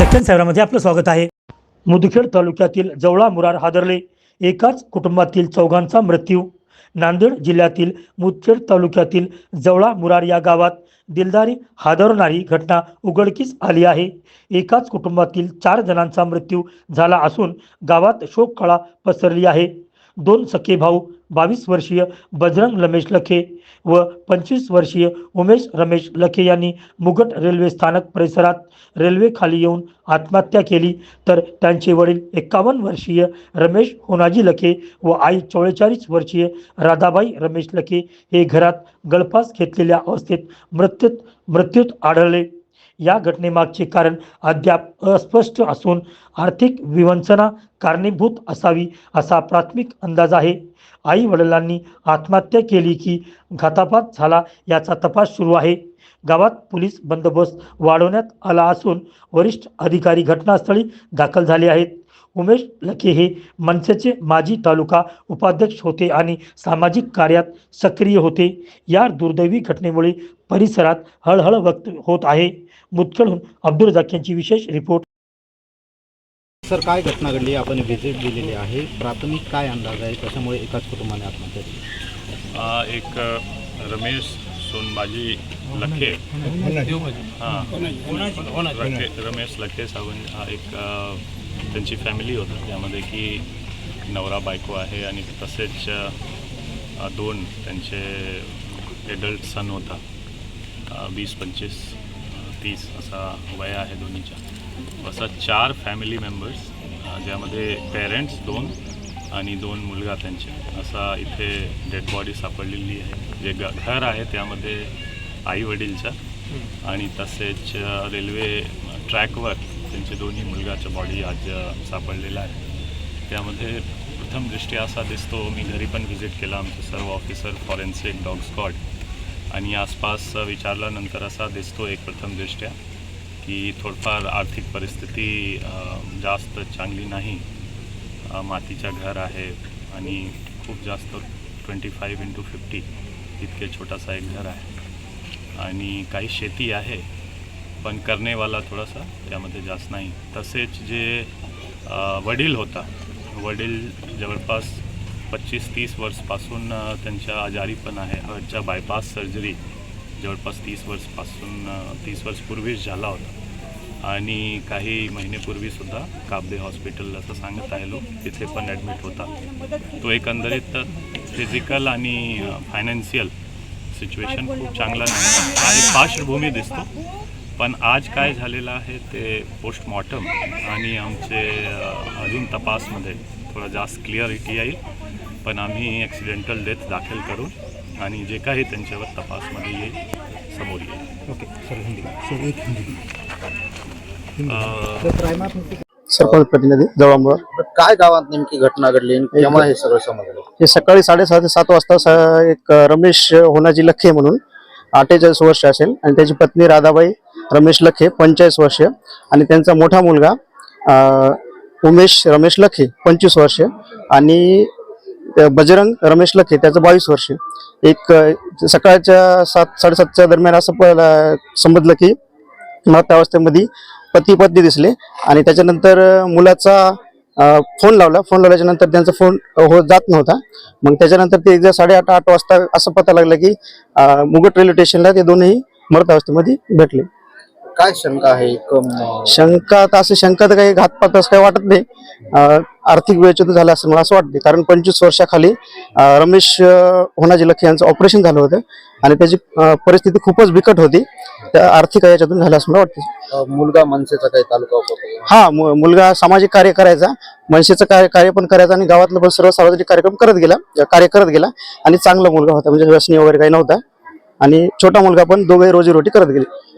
दक्षिण शहरामध्ये आपलं स्वागत आहे. मुदखेड तालुक्यातील जवळा मुरार हादरले. एकाच कुटुंबातील चौघांचा मृत्यू. नांदेड जिल्ह्यातील मुदखेड तालुक्यातील जवळा मुरार या गावात दिलदारी हादरणारी घटना उघडकीस आली आहे. एकाच कुटुंबातील चार जणांचा मृत्यू झाला असून गावात शोककळा पसरली आहे. दोन सखे भाऊ बावीस वर्षीय बजरंग रमेश लखे व पंचवीस वर्षीय उमेश रमेश लखे यांनी मुगट रेल्वे स्थानक परिसरात रेल्वे खाली येऊन आत्महत्या केली. तर त्यांचे वडील एक्कावन्न वर्षीय रमेश होनाजी लखे व आई चौवेचाळीस वर्षीय राधाबाई रमेश लखे हे घरात गळफास घेतलेल्या अवस्थेत मृत्यूत मृत्यूत आढळले. या घटनेमागचे कारण अद्याप अस्पष्ट असून आर्थिक विवंचना कारणीभूत असावी असा प्राथमिक अंदाज आहे. आई वडिलांनी आत्महत्या केली की घातापात झाला याचा तपास सुरू आहे. गावात पोलीस बंदोबस्त वाढवण्यात आला असून वरिष्ठ अधिकारी घटनास्थळी दाखल झाले आहेत. उमेश लखे हे मनसेचे माजी तालुका उपाध्यक्ष होते आणि सामाजिक कार्यात सक्रिय होते. या दुर्दैवी घटनेमुळे परिसरात हळहळ व्यक्त होत आहे. मुदखेडहून अब्दुल जाक यांची विशेष रिपोर्ट. सर काय घटना घडली? आपण व्हिजिट दिलेली आहे. प्राथमिक काय अंदाज आहे? कशामुळे एकाच कुटुंबाने आत्महत्या केली? एक रमेश सोनबाजी लखे. हां. रमेश लखे सावंत हा एक त्यांची फॅमिली होता. त्यामध्ये की नवरा बायको आहे आणि तसेच दोन त्यांचे एडल्ट सन होता. वीस पंचवीस. तीस असा वय आहे दोन्हीच्या. असा चार फॅमिली मेंबर्स ज्यामध्ये पेरेंट्स दोन आणि दोन मुलगा त्यांचे. असा इथे डेड बॉडी सापडलेली आहे. जे ग घर आहे त्यामध्ये आई वडीलच्या आणि तसेच रेल्वे ट्रॅकवर त्यांचे दोन्ही मुलगाच्या बॉडी आज सापडलेला आहे. त्यामध्ये प्रथमदृष्ट्या असा दिसतो मी घरी पण व्हिजिट केला आमचे सर्व ऑफिसर फॉरेन्सिक डॉग स्कॉड आणि आसपास विचारल्यानंतर असा दिसतो एक प्रथमदृष्ट्या की थोडंफार आर्थिक परिस्थिती जास्त चांगली नाही. मातीच्या मातीचं घर आहे आणि खूप जास्त ट्वेंटी फाईव्ह इंटू फिफ्टी इतके छोटासा एक घर आहे. आणि काही शेती आहे पण करणेवाला थोडासा त्यामध्ये जास्त नाही. तसेच जे वडील होता वडील जवळपास पच्चीस तीस वर्षपासून त्यांच्या आजारी पण आहे. हार्टच्या बायपास सर्जरी जवळपास तीस वर्षपासून तीस वर्षपूर्वीच झाला होता. आणि काही महिनेपूर्वीसुद्धा काबदे हॉस्पिटल असं सांगत आहे लोक तिथे पण ॲडमिट होता. तो एकंदरीत फिजिकल आणि फायनान्शियल सिच्युएशन खूप चांगला नाही. हा एक पार्श्वभूमी दिसतो. पण आज काय झालेलं आहे ते पोस्टमॉर्टम आणि आमचे अजून तपासमध्ये थोडं जास्त क्लिअरिटी येईल. पण आम्ही ॲक्सिडेंटल डेथ दाखल करू आणि जे काही त्यांच्यावर तपासमध्ये येईल समोर येईल. Okay sir Hindi. सर एक हिंदी. त्रायमात सरपंच प्रतिनिधी जवळामुळं काय गावात नेमकी घटना घडली हे सगळं समजलं? हे सकाळी साडेसहा ते सात वाजता स- एक रमेश होनाजी लखे म्हणून अठ्ठेचाळीस वर्ष असेल आणि त्याची पत्नी राधाबाई रमेश लखे पंचेचाळीस वर्ष आणि त्यांचा मोठा मुलगा अं, उमेश रमेश लखे पंचवीस वर्ष. आणि बजरंग रमेश लखे त्याचं बावीस वर्ष. एक सकाळच्या सात साडेसातच्या दरम्यान असं प- समजलं की मृतावस्थेमध्ये पती पत्नी दिसले. आणि त्याच्यानंतर मुलाचा फोन लावला. फोन लावल्याच्या नंतर त्यांचा फोन हो जात नव्हता. मग त्याच्यानंतर ते एकदा साडेआठ आठ वाजता असं पता लागलं की मुगट रेल्वे स्टेशनला ते दोन्ही मृतवस्थेमध्ये भेटले. काय शंका आहे? कम शंका तर असं शंका तर काही घातपात असं काही वाटत नाही. अं, आर्थिक वेळेचं झालं असं मला असं वाटते कारण पंचवीस वर्षाखाली अं, रमेश अं, होनाजी लखे यांचं ऑपरेशन झालं होतं. आणि त्याची अं, परिस्थिती खूपच बिकट होती. त्या आर्थिक याच्यातून झालं असं मला वाटतं अ, मुलगा मनसेचा काही तालुका उपप्रमुख. हा मु- मुलगा सामाजिक कार्य करायचा. मनसेचं कार्य कार्य पण करायचा आणि गावातलं पण सर्व सार्वजनिक कार्यक्रम करत गेला. कार्य करत गेला. आणि चांगला मुलगा होता. म्हणजे व्यसनी वगैरे काही नव्हता. आणि छोटा मुलगा पण दोघे रोजीरोटी करत गेले.